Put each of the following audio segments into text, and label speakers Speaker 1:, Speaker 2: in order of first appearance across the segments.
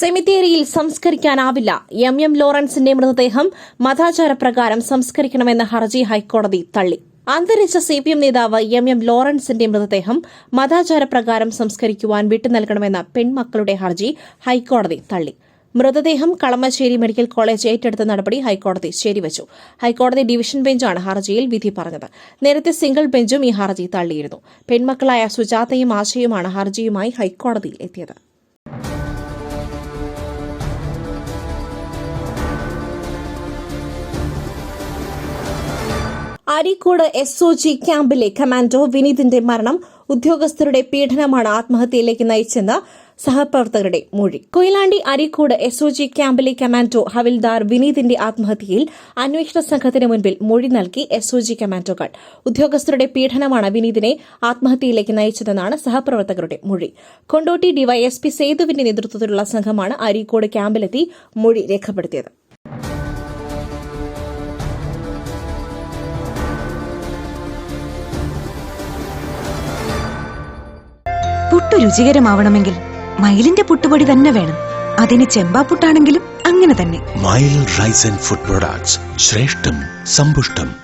Speaker 1: സെമിത്തേരിയിൽ സംസ്കരിക്കാനാവില്ല. M M ലോറൻസിന്റെ മൃതദേഹം മതാചാരപ്രകാരം സംസ്കരിക്കണമെന്ന ഹർജി ഹൈക്കോടതി തള്ളി. അന്തരിച്ച സി പി എം നേതാവ് എം എം ലോറൻസിന്റെ മൃതദേഹം മതാചാരപ്രകാരം സംസ്കരിക്കുവാൻ വിട്ടു നൽകണമെന്ന പെൺമക്കളുടെ ഹർജി ഹൈക്കോടതി തള്ളി. മൃതദേഹം കളമശ്ശേരി മെഡിക്കൽ കോളേജ് ഏറ്റെടുത്ത നടപടി ഹൈക്കോടതി ശരിവച്ചു. ഹൈക്കോടതി ഡിവിഷൻ ബെഞ്ചാണ് ഹർജിയിൽ വിധി പറഞ്ഞത്. നേരത്തെ സിംഗിൾ ബെഞ്ചും ഈ ഹർജി തള്ളിയിരുന്നു. പെൺമക്കളായ സുജാതയും ആശയുമാണ് ഹർജിയുമായി ഹൈക്കോടതിയിൽ എത്തിയത്. അരീക്കോട് എസ് ഒ ജി ക്യാമ്പിലെ കമാൻഡോ വിനീതിന്റെ മരണം ഉദ്യോഗസ്ഥരുടെ പീഡനമാണ് ആത്മഹത്യയിലേക്ക് നയിച്ചെന്ന് സഹപ്രവർത്തകരുടെ മൊഴി. Koyilandy Areekode S O G ക്യാമ്പിലെ കമാൻഡോ ഹവിൽദാർ വിനീതിന്റെ ആത്മഹത്യയിൽ അന്വേഷണ സംഘത്തിന് മുൻപിൽ മൊഴി നൽകി എസ് ഒ ജി കമാൻഡോകൾ. ഉദ്യോഗസ്ഥരുടെ പീഡനമാണ് വിനീതിനെ ആത്മഹത്യയിലേക്ക് നയിച്ചതെന്നാണ് സഹപ്രവർത്തകരുടെ മൊഴി. കൊണ്ടോട്ടി ഡിവൈഎസ്പി സേതുവിന്റെ നേതൃത്വത്തിലുള്ള സംഘമാണ് അരീക്കോട് ക്യാമ്പിലെത്തി മൊഴി രേഖപ്പെടുത്തിയത്.
Speaker 2: രുചികരമാവണമെങ്കിൽ മയിലിന്റെ പുട്ടുപൊടി തന്നെ വേണം. അതിന് ചെമ്പാപ്പുട്ടാണെങ്കിലും അങ്ങനെ തന്നെ.
Speaker 3: മയിൽ റൈസ് ആൻഡ് ഫുഡ് പ്രൊഡക്ട്സ് ശ്രേഷ്ഠം സമ്പുഷ്ടം.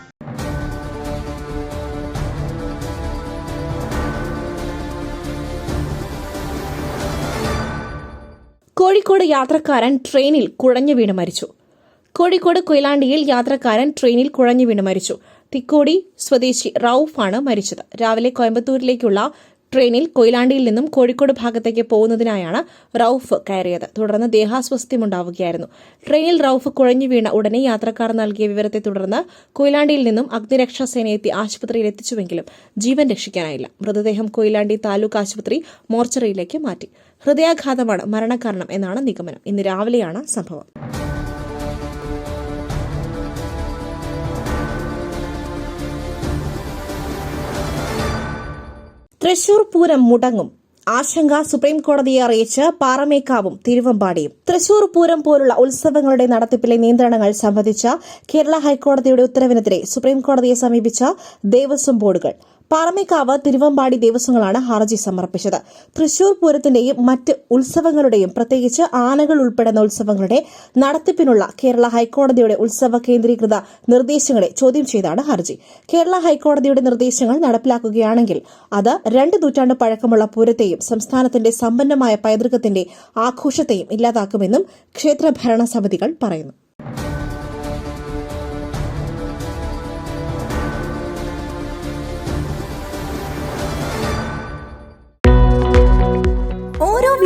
Speaker 1: കോഴിക്കോട് യാത്രക്കാരൻ ട്രെയിനിൽ കുഴഞ്ഞു വീണ് മരിച്ചു. കോഴിക്കോട് കൊയിലാണ്ടിയിൽ യാത്രക്കാരൻ ട്രെയിനിൽ കുഴഞ്ഞു വീണ് മരിച്ചു. തിക്കോടി സ്വദേശി റൌഫാണ് മരിച്ചത്. രാവിലെ കോയമ്പത്തൂരിലേക്കുള്ള ട്രെയിനിൽ കൊയിലാണ്ടിയിൽ നിന്നും കോഴിക്കോട് ഭാഗത്തേക്ക് പോകുന്നതിനായാണ് റൌഫ് കയറിയത്. തുടർന്ന് ദേഹാസ്വസ്ഥ്യമുണ്ടാവുകയായിരുന്നു ട്രെയിനിൽ റൌഫ് കുഴഞ്ഞു വീണ ഉടനെ യാത്രക്കാർ നൽകിയ വിവരത്തെ തുടർന്ന് കൊയിലാണ്ടിയിൽ നിന്നും അഗ്നിരക്ഷാസേന എത്തി ആശുപത്രിയിൽ എത്തിച്ചുവെങ്കിലും ജീവൻ രക്ഷിക്കാനായില്ല. മൃതദേഹം കൊയിലാണ്ടി താലൂക്ക് ആശുപത്രി മോർച്ചറിയിലേക്ക് മാറ്റി. ഹൃദയാഘാതമാണ് മരണകാരണം എന്നാണ് നിഗമനം. ഇന്ന് രാവിലെയാണ് സംഭവം. തൃശൂർ പൂരം മുടങ്ങും. ആശങ്ക സുപ്രീം കോടതിയെ അറിയിച്ച് പാറമേക്കാവും തിരുവമ്പാടിയും. തൃശൂർ പൂരം പോലുള്ള ഉത്സവങ്ങളുടെ നടത്തിപ്പിലെ നിയന്ത്രണങ്ങൾ സംബന്ധിച്ച കേരള ഹൈക്കോടതിയുടെ ഉത്തരവിനെതിരെ സുപ്രീം കോടതിയെ സമീപിച്ച ദേവസ്വം ബോർഡുകൾ. പാറമേക്കാവ് തിരുവമ്പാടി ദേവസ്വങ്ങളാണ് ഹർജി സമർപ്പിച്ചത്. തൃശൂർ പൂരത്തിന്റെയും മറ്റ് ഉത്സവങ്ങളുടെയും പ്രത്യേകിച്ച് ആനകൾ ഉൾപ്പെടുന്ന ഉത്സവങ്ങളുടെ നടത്തിപ്പിനുള്ള കേരള ഹൈക്കോടതിയുടെ ഉത്സവ കേന്ദ്രീകൃത നിർദ്ദേശങ്ങളെ ചോദ്യം ചെയ്താണ് ഹർജി. കേരള ഹൈക്കോടതിയുടെ നിർദ്ദേശങ്ങൾ നടപ്പിലാക്കുകയാണെങ്കിൽ അത് രണ്ട് നൂറ്റാണ്ട് പഴക്കമുള്ള പൂരത്തെയും സംസ്ഥാനത്തിന്റെ സമ്പന്നമായ പൈതൃകത്തിന്റെ ആഘോഷത്തെയും ഇല്ലാതാക്കുമെന്നും ക്ഷേത്ര ഭരണസമിതികൾ പറയുന്നു.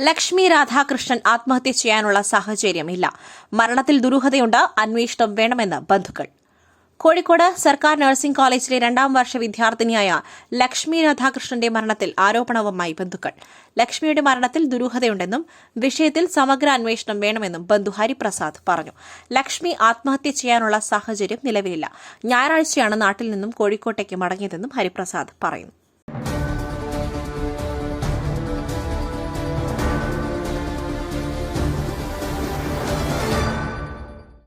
Speaker 1: Lakshmi Radhakrishnan ആത്മഹത്യ ചെയ്യാനുള്ള സാഹചര്യമില്ല. മരണത്തിൽ ദുരൂഹതയുണ്ട്. അന്വേഷണം വേണമെന്ന് ബന്ധുക്കൾ. കോഴിക്കോട് സർക്കാർ നഴ്സിംഗ് കോളേജിലെ രണ്ടാം വർഷ വിദ്യാർത്ഥിനിയായ ലക്ഷ്മി രാധാകൃഷ്ണന്റെ മരണത്തിൽ ആരോപണവുമായി ബന്ധുക്കൾ. ലക്ഷ്മിയുടെ മരണത്തിൽ ദുരൂഹതയുണ്ടെന്നും വിഷയത്തിൽ സമഗ്ര അന്വേഷണം വേണമെന്നും ബന്ധു ഹരിപ്രസാദ് പറഞ്ഞു. ലക്ഷ്മി ആത്മഹത്യ ചെയ്യാനുള്ള സാഹചര്യം നിലവിലില്ല. ഞായറാഴ്ചയാണ് നാട്ടിൽ നിന്നും കോഴിക്കോട്ടേക്ക് മടങ്ങിയതെന്നും ഹരിപ്രസാദ് പറയുന്നു.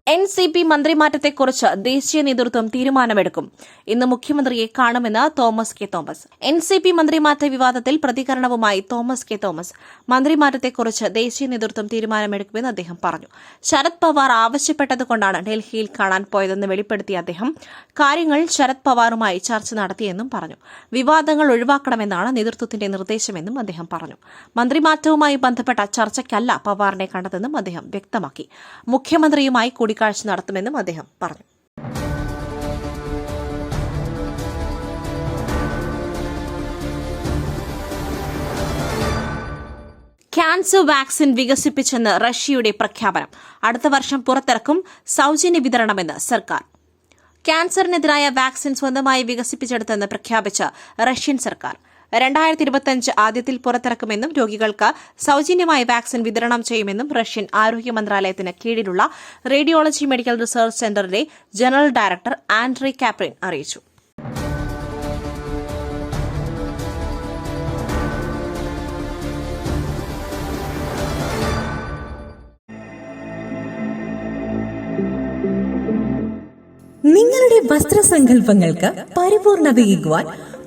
Speaker 1: എൻ സി പി മന്ത്രിമാറ്റത്തെക്കുറിച്ച് ദേശീയ നേതൃത്വം തീരുമാനമെടുക്കും. ഇന്ന് മുഖ്യമന്ത്രിയെ കാണുമെന്ന് Thomas K Thomas. N C P മന്ത്രിമാറ്റ വിവാദത്തിൽ പ്രതികരണവുമായി തോമസ് കെ തോമസ്. മന്ത്രിമാറ്റത്തെക്കുറിച്ച് ദേശീയ നേതൃത്വം തീരുമാനമെടുക്കുമെന്ന് അദ്ദേഹം പറഞ്ഞു. ശരത് പവാർ ആവശ്യപ്പെട്ടതുകൊണ്ടാണ് ഡൽഹിയിൽ കാണാൻ പോയതെന്ന് വെളിപ്പെടുത്തിയ അദ്ദേഹം കാര്യങ്ങൾ ശരത് പവാറുമായി ചർച്ച നടത്തിയെന്നും പറഞ്ഞു. വിവാദങ്ങൾ ഒഴിവാക്കണമെന്നാണ് നേതൃത്വത്തിന്റെ നിർദ്ദേശമെന്നും അദ്ദേഹം പറഞ്ഞു. മന്ത്രിമാറ്റവുമായി ബന്ധപ്പെട്ട ചർച്ചയ്ക്കല്ല പവാറിനെ കണ്ടതെന്നും അദ്ദേഹം വ്യക്തമാക്കി. മുഖ്യമന്ത്രിയുമായി കൂടിക്കാഴ്ച നടത്തുമെന്നും അദ്ദേഹം പറഞ്ഞു. ക്യാൻസർ വാക്സിൻ വികസിപ്പിച്ചെന്ന് റഷ്യയുടെ പ്രഖ്യാപനം. അടുത്ത വർഷം പുറത്തിറക്കും സൌജന്യ വിതരണമെന്ന് സർക്കാർ. ക്യാൻസറിനെതിരായ വാക്സിൻ സ്വന്തമായി വികസിപ്പിച്ചെടുത്തെന്ന് പ്രഖ്യാപിച്ച റഷ്യൻ സർക്കാർ. രണ്ടായിരത്തി ഇരുപത്തിയഞ്ച് ആദ്യത്തിൽ പുറത്തിറക്കുമെന്നും രോഗികൾക്ക് സൌജന്യമായി വാക്സിൻ വിതരണം ചെയ്യുമെന്നും റഷ്യൻ ആരോഗ്യ മന്ത്രാലയത്തിന് കീഴിലുള്ള radiology medical research centre general director Andrey Kaprin അറിയിച്ചു.
Speaker 4: നിങ്ങളുടെ വസ്ത്രസങ്കല്പങ്ങൾക്ക് പരിപൂർണതയേകുവാൻ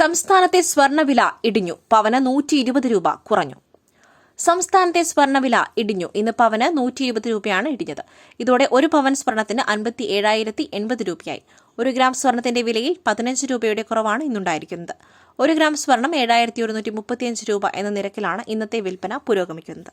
Speaker 1: സംസ്ഥാനത്തെ സ്വർണവില ഇടിഞ്ഞു. പവന് നൂറ്റി ഇരുപത് രൂപ കുറഞ്ഞു. സംസ്ഥാനത്തെ സ്വർണവില ഇടിഞ്ഞു. ഇന്ന് പവന് നൂറ്റി ഇരുപത് രൂപയാണ് ഇടിഞ്ഞത്. ഇതോടെ ഒരു പവൻ സ്വർണത്തിന് അൻപത്തി ഏഴായിരത്തി എൺപത് രൂപയായി. ഒരു ഗ്രാം സ്വർണത്തിന്റെ വിലയിൽ പതിനഞ്ച് രൂപയുടെ കുറവാണ് ഇന്നുണ്ടായിരിക്കുന്നത്. ഒരു ഗ്രാം സ്വർണം ഏഴായിരത്തി ഒരുന്നൂറ്റി മുപ്പത്തിയഞ്ച് രൂപ എന്ന നിരക്കിലാണ് ഇന്നത്തെ വിൽപ്പന പുരോഗമിക്കുന്നത്.